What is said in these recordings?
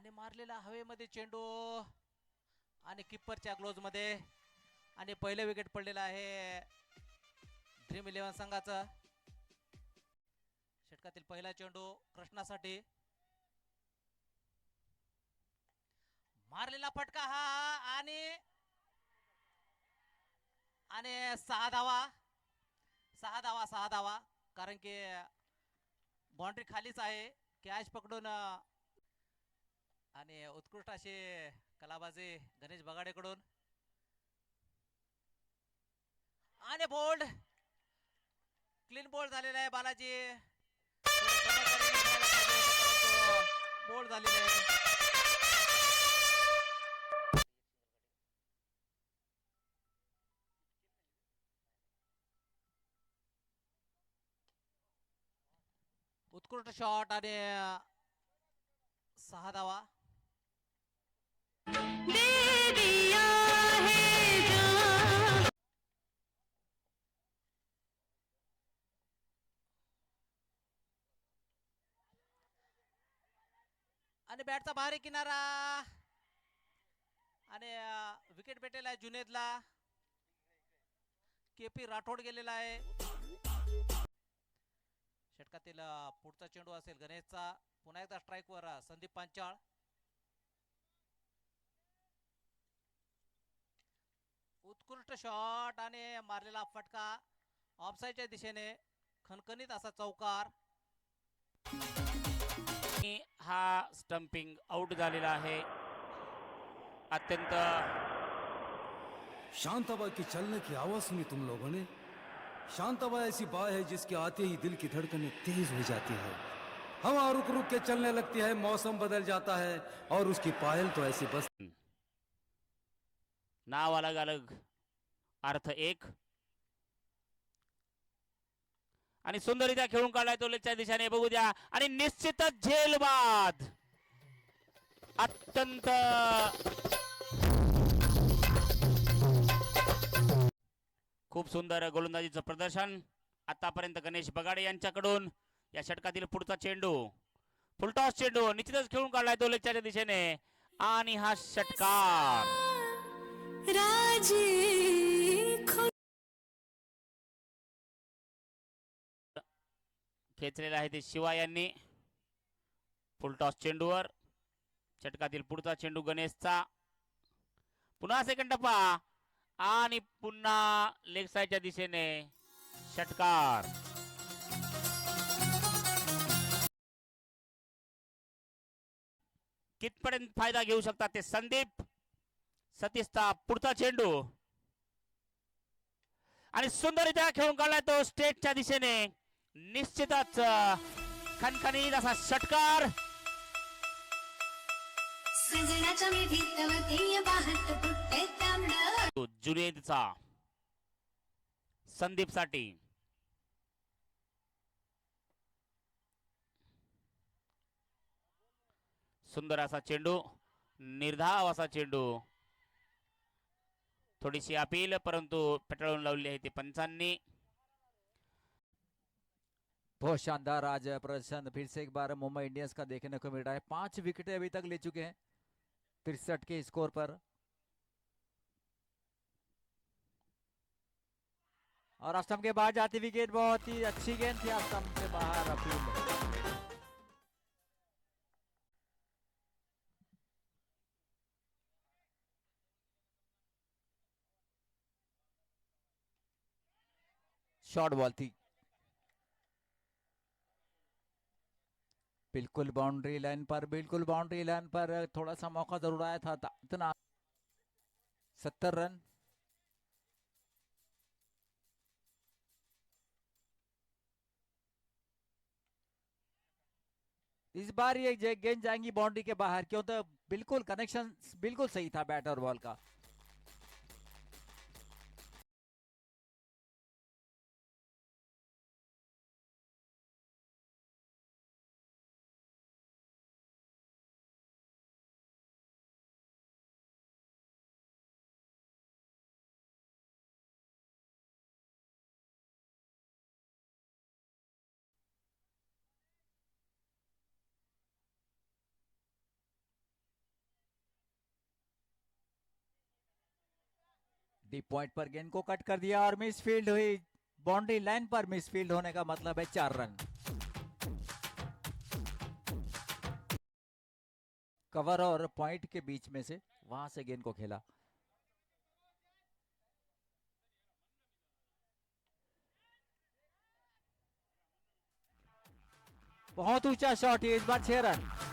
आणि मारलेला हवेमध्ये चेंडू. आणि किप्परच्या ग्लोजमध्ये आणि पहिलं विकेट पडलेलं आहे. ड्रीम इलेव्हन संघाचं. षटकातील पहिला चेंडू कृष्णासाठी. मारलेला फटका हा आणि आणि सहा धावा. सहा धावा सहा धावा. कारण की बाउंड्री खालीच आहे. कॅच पकडून आणि उत्कृष्ट अशी कलाबाजी गणेश बगाडेकडून. आणि बोल्ड क्लीन बोल्ड झालेला आहे बालाजी. बोल्ड झालेला आहे. उत्कृष्ट शॉट आणि सहा धावा. आणि बॅटचा बाहेर किनारा. आणि विकेट भेटेल आहे जुनेदला. के पी राठोड गेलेला आहे. षटकातील पुढचा चेंडू असेल गणेशचा. पुन्हा एकदा स्ट्राईक वर संदीप पांचाळ. उत्कृष्ट शॉट आणि मारलेला फटका. ऑफसाईडच्या दिशेने खणखणीत असा चौकार. हा स्टंपिंग आउट झालेला आहे. अत्यंत शांताबाई की चलने की आवाज सुनी तुम लोगों ने. शांताबाई ऐसी बाई है जिसके आते ही दिल की धड़कनें तेज हो जाती है। हवा रुक रुक के चलने लगती है मौसम बदल जाता है और उसकी पायल तो ऐसी बस नाव अलग अलग अर्थ एक. आणि सुंदरित्या खेळून काढलाय तो लेच्या दिशेने. बघू द्या. आणि निश्चितच झेलबाद अत्यंत खूप सुंदर गोलंदाजीचं प्रदर्शन. आतापर्यंत गणेश बगाडे यांच्याकडून. या षटकातील पुढचा चेंडू. फुलटॉस चेंडू. निश्चितच खेळून काढलाय तो लेच्याच्या दिशेने. आणि हा षटकार. खेचलेला आहे ते शिवा यांनी. फुलटॉस चेंडूवर. षटकातील पुढचा चेंडू गणेशचा. पुन्हा सेकंड टप्पा. आणि पुन्हा लेग साईडच्या दिशेने षटकार. कितपर्यंत फायदा घेऊ शकतात ते संदीप? सतीशचा पुढचा चेंडू आणि सुंदररित्या खेळून काढलाय तो स्टेटच्या दिशेने. निश्चितच अ, खणखणीत असा षटकार. जुनेदचा. संदीपसाठी सुंदर असा चेंडू निर्धाव असा चेंडू. थोडीशी अपील, परंतु पेटाळून लावली आहे पंचांनी. बहुत शानदार आज प्रदर्शन. फिर से एक बार मुंबई इंडियंस का देखने को मिल रहा है। पाँच विकेटें अभी तक ले चुके हैं तिरसठ के स्कोर पर। और अष्टम के बाहर जाती विकेट, बहुत ही अच्छी गेंद थी स्टंप के बाहर अपील। शॉर्ट बॉल थी। बिल्कुल बाउंड्री लाइन पर, बिल्कुल बाउंड्री लाइन पर थोड़ा सा मौका ज़रूर आया था इतना। सत्तर रन। इस बार ये गेंद जाएँगी बाउंड्री के बाहर क्यों तो बिल्कुल कनेक्शन बिल्कुल सही था बैट और बॉल का। डीप पॉइंट पर गेंद को कट कर दिया और मिस फ़ील्ड हुई। बाउंड्री लाइन पर मिस फ़ील्ड होने का मतलब है चार रन। कवर और पॉइंट के बीच में से वहाँ से गेंद को खेला। बहुत ऊँचा शॉट है इस बार छह रन।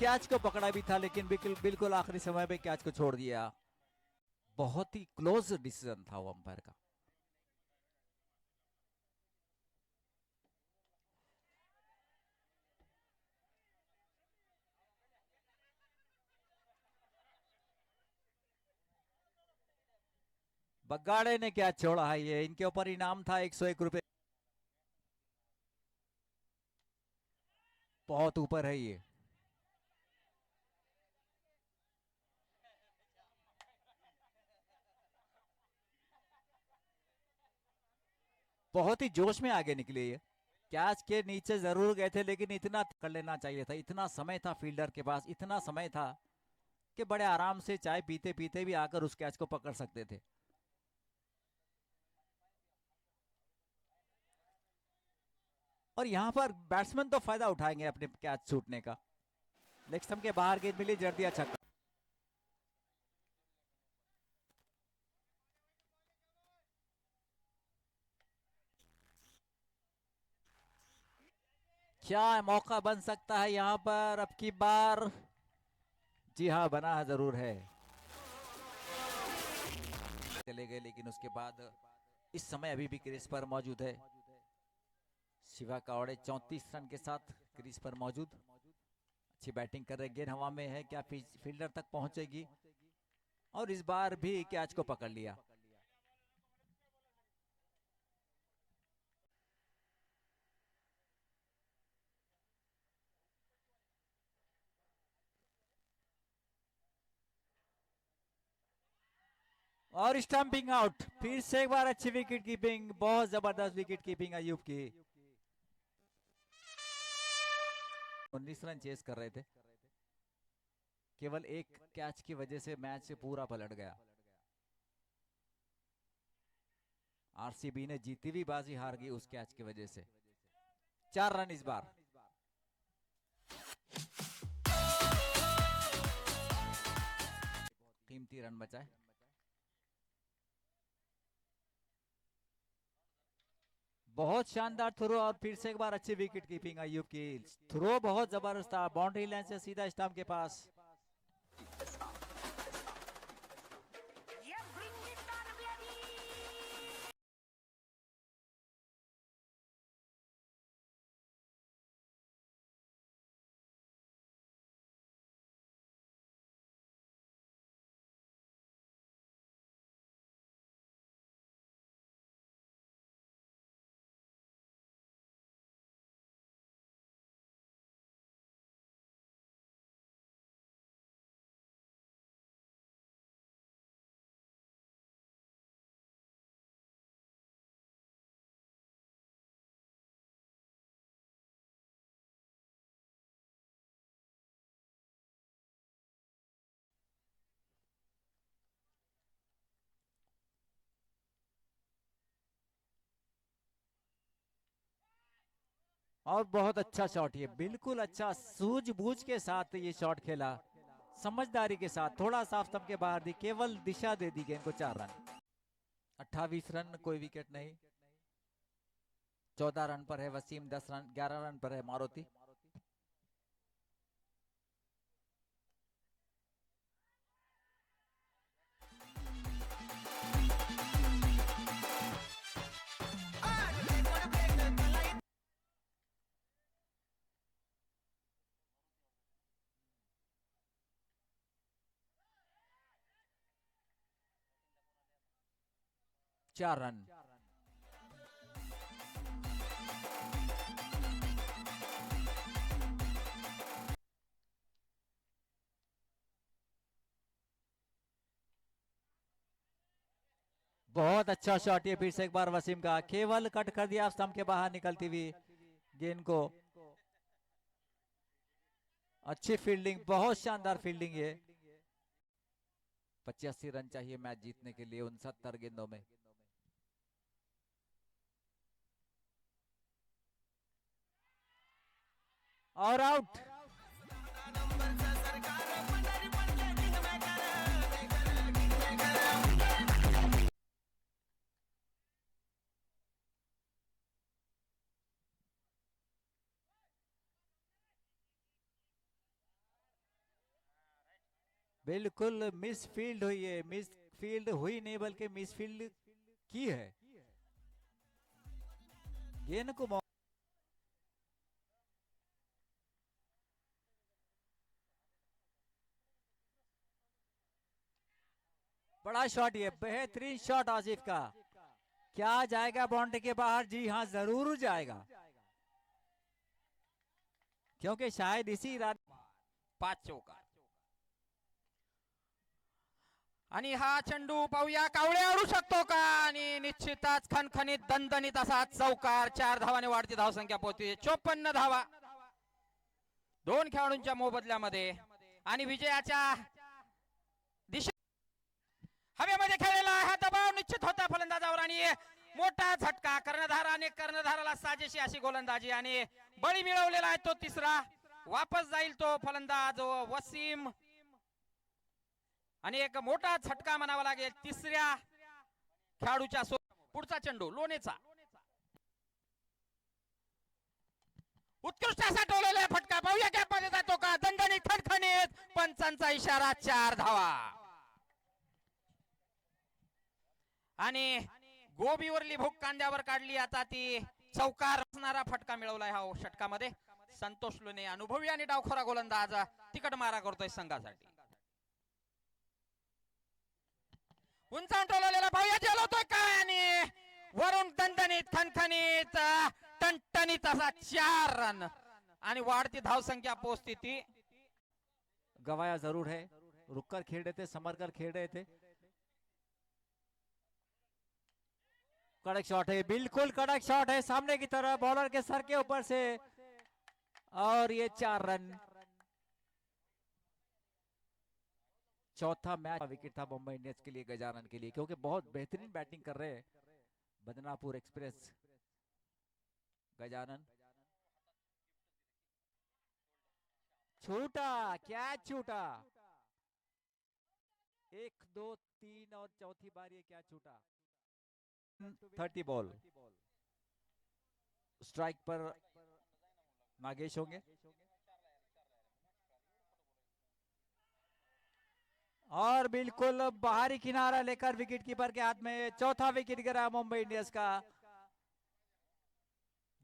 कैच को पकड़ा भी था, लेकिन बिल्कुल बिल्कुल आखिरी समय पे कैच को छोड़ दिया। बहुत ही क्लोज डिसीज़न था वो अंपायर का। बगाड़े ने क्या छोड़ा है ये। इनके ऊपर इनाम था एक सौ एक रुपये बहुत ऊपर है ये। बहुत ही जोश में आगे निकले ये। कैच के नीचे ज़रूर गए थे, लेकिन इतना कर लेना चाहिए था। इतना समय था फील्डर के पास, इतना समय था कि बड़े आराम से चाय पीते पीते भी आकर उस कैच को पकड़ सकते थे। और यहाँ पर बैट्समैन तो फ़ायदा उठाएँगे अपने कैच छूटने का। लेग स्टंप के बाहर गेंद मिली जड़ दिया छक्का क्या मौका बन सकता है यहाँ पर? अब की बार जी हाँ बना है ज़रूर है। चले गए, लेकिन उसके बाद इस समय अभी भी क्रीज पर मौजूद है। शिवा कावड़े चौंतीस रन के साथ क्रीज पर मौजूद। अच्छी बैटिंग कर रहे गेंद हवा में है, क्या फील्डर तक पहुंचेगी? और इस बार भी कैच को पकड़ लिया। और स्टंपिंग आउट फिर से एक बार अच्छी विकेट कीपिंग बहुत ज़बरदस्त विकेट कीपिंग अयूब की। उन्नीस रन चेस कर रहे थे। केवल एक कैच की वजह से मैच से पूरा पलट गया। आरसीबी ने जीती हुई बाजी हार गई उस कैच की वजह से। चार रन इस बार। कीमती रन बचाए बहुत शानदार थ्रो और फिर से एक बार अच्छी विकेट कीपिंग अयूब की थ्रो बहुत जबरदस्त था बाउंड्री लाइन से सीधा स्टंप के पास. और बहुत अच्छा शॉट ये, बिल्कुल अच्छा सूझबूझ के साथ ये शॉट खेला। समझदारी के साथ, थोड़ा साफ़ स्टंप के बाहर दी, केवल दिशा दे दी गेंद को चार रन। 28 रन, कोई विकेट नहीं। चौदह रन पर है वसीम, दस रन, ग्यारह रन पर है मारुति। चार रन। बहुत अच्छा शॉट ये फिर से एक बार वसीम का। केवल कट कर दिया स्टम्प के बाहर निकलती हुई गेंद को। अच्छी फील्डिंग बहुत शानदार फील्डिंग है पचासी रन चाहिए मैच जीतने के लिए उनसत्तर गेंदों में। और आउट। बिल्कुल मिस फ़ील्ड हुई है मिस फ़ील्ड हुई नहीं बल्कि मिस फ़ील्ड की है। गेंद को बड़ा शॉट ये बेहतरीन शॉट आसिफ का। क्या जाएगा बाउंड्री के बाहर? जी हाँ जरूर जाएगा। क्योंकि शायद इसी रात पाच चौका आणि हा चेंडू पाहूया कावळे अडू शकतो का? आणि निश्चितच खनखनीत दणदणीत असा चौकार चार धावाने वाढती धावसंख्या पोहोचते चोपन्न धावा. दोन खेळाडूंच्या मोबदल्यामध्ये. आणि विजयाच्या हवेमध्ये खेळलेला हा दबाव निश्चित होता फलंदाजावर आणि मोठा झटका. कर्णधार आणि कर्णधाराला साजेशी अशी गोलंदाजी आणि बळी मिळवलेला आहे तो तिसरा. वापस जाईल तो फलंदाज वसीम. आणि एक मोठा झटका म्हणावा लागेल तिसऱ्या खेळाडूच्या पुढचा चेंडू लोणेचा. उत्कृष्ट असा टोलेला फटका. पाहूया गॅपमध्ये जातो का? दणदणीत खणखणीत पंचांचा इशारा चार धावा. आणि गोबीवरली भूक कांद्यावर काढली आता ती चौकार असणारा फटका मिळवलाय हा षटकामध्ये. संतोष लुने अनुभवी आणि डावखोरा गोलंदाज तिकट मारा करतोय संघासाठी. उंचावून टोलवलेला पाहूया जेलवतोय काय आणि वरून दणदणीत खणखणीत टणटणीत असा चार रन. आणि वाढती धावसंख्या पोहोचती ती. गवाया जरूर है. रुक कर खेल समरकर खेळ समर कर कड़क शॉट है, बिल्कुल कड़क शॉट है, सामने की तरफ़, बॉलर के सर के ऊपर से। और ये चार रन। चौथा मैच विकेट था मुंबई इंडियंस के लिए गजानन के लिए, क्योंकि बहुत बेहतरीन बैटिंग कर रहे हैं बदनापुर एक्सप्रेस। गजानन छूटा, क्या छूटा? एक, दो, तीन और चौथी बार ये क्या छूटा? Thirty ball. स्ट्राइक पर नागेश होंगे। और बिल्कुल बाहरी किनारा लेकर विकेट कीपर के हाथ में चौथा विकेट गिरा मुंबई इंडियंस का,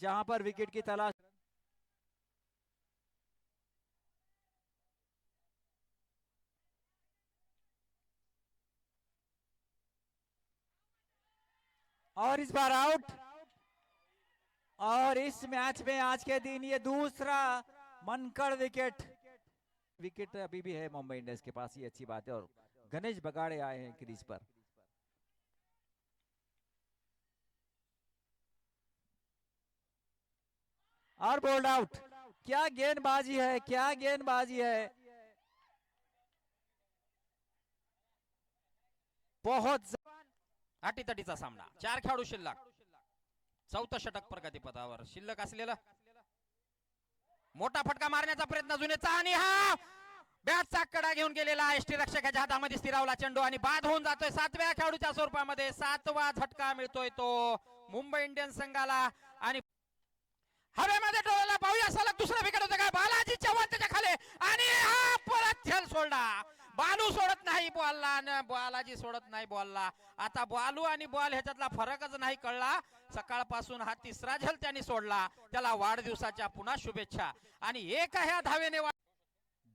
जहाँ पर विकेट की तलाश और इस बार आउट। और इस मैच में आज के दिन ये दूसरा मनकर विकेट। विकेट अभी भी है मुंबई इंडियंस के पास, ये अच्छी बात है। और गणेश बगाड़े आए हैं क्रीज पर। और बोल्ड आउट। क्या गेंदबाजी है, क्या गेंदबाजी है। बहुत अटीतटीचा सामना. चार खेळाडू शिल्लक. चौथं षटक प्रगतीपथावर. शिल्लक असलेलं. मोठा फटका मारण्याचा प्रयत्न जुनेचा आणि हा बॅटचा कडा घेऊन गेलेला एसटी रक्षकाच्या हातामध्ये स्थिरावला. चेंडू आणि बाद होऊन जातोय. सातव्या खेळाडूच्या स्वरूपामध्ये सातवा झटका मिळतोय तो मुंबई इंडियन्स संघाला. आणि हवेमध्ये डोळ्याला पाहूया. सलग दुसरा विकेट होतं काय बालाजी चव्हाण त्याच्याखाली. आणि हा परत झेल सोडला. बालू सोडत नाही बॉलला आणि बालाजी सोडत नाही बॉलला. आता बालू आणि बॉल ह्याच्यातला फरकच नाही कळला. सकाळपासून हा तिसरा झेल त्यांनी सोडला. त्याला वाढदिवसाच्या पुन्हा शुभेच्छा. आणि एक ह्या धावेने वा-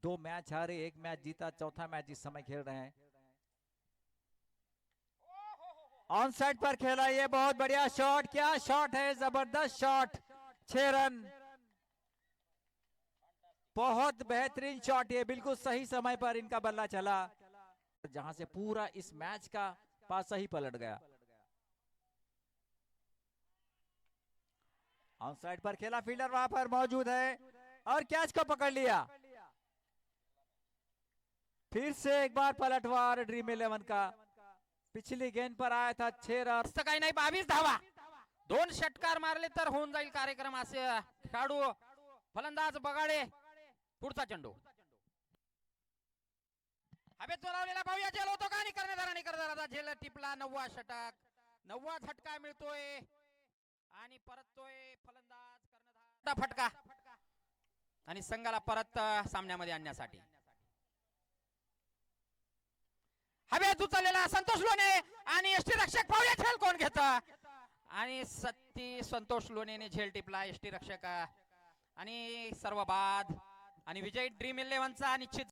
दो मैच हारे एक मैच जीता चौथा मैच इस समय खेल रहे हैं। ऑन साइड पर खेला ये बहुत बढ़िया शॉट क्या शॉट है जबरदस्त शॉट छह रन बहुत बेहतरीन शॉट ये, बिल्कुल सही समय पर इनका बल्ला चला। जहाँ से पूरा इस मैच का पास ही पलट गया। ऑन साइड पर खेला फील्डर वहाँ पर मौजूद है और कैच को पकड़ लिया। फिर से एक बार पलटवार ड्रीम इलेवन का। पिछली गेंद पर आया था छह रन। काही नहीं, बावीस धावा। दोन षटकार मारले तर होऊन जाईल कार्यक्रम असे खेळाडू फलंदाज बगाडे। पुढचा चेंडू. हवेत चोरावलेला पाहूया झेल होतो का आणि कर्णधाराने कर्णधाराचा झेल टिपला. नववा षटक. नववा झटका मिळतोय. आणि परततोय फलंदाज कर्णधार. फटका. आणि संघाला परत सामन्यामध्ये आणण्यासाठी. हवेत उचललेला संतोष लोणे. आणि एसटी रक्षक पाहूया झेल कोण घेत? आणि सत्ती संतोष लोणेने झेल टिपला. एसटी रक्षक. आणि सर्व बाद आणि विजय ड्रीम इलेव्हनचा निश्चित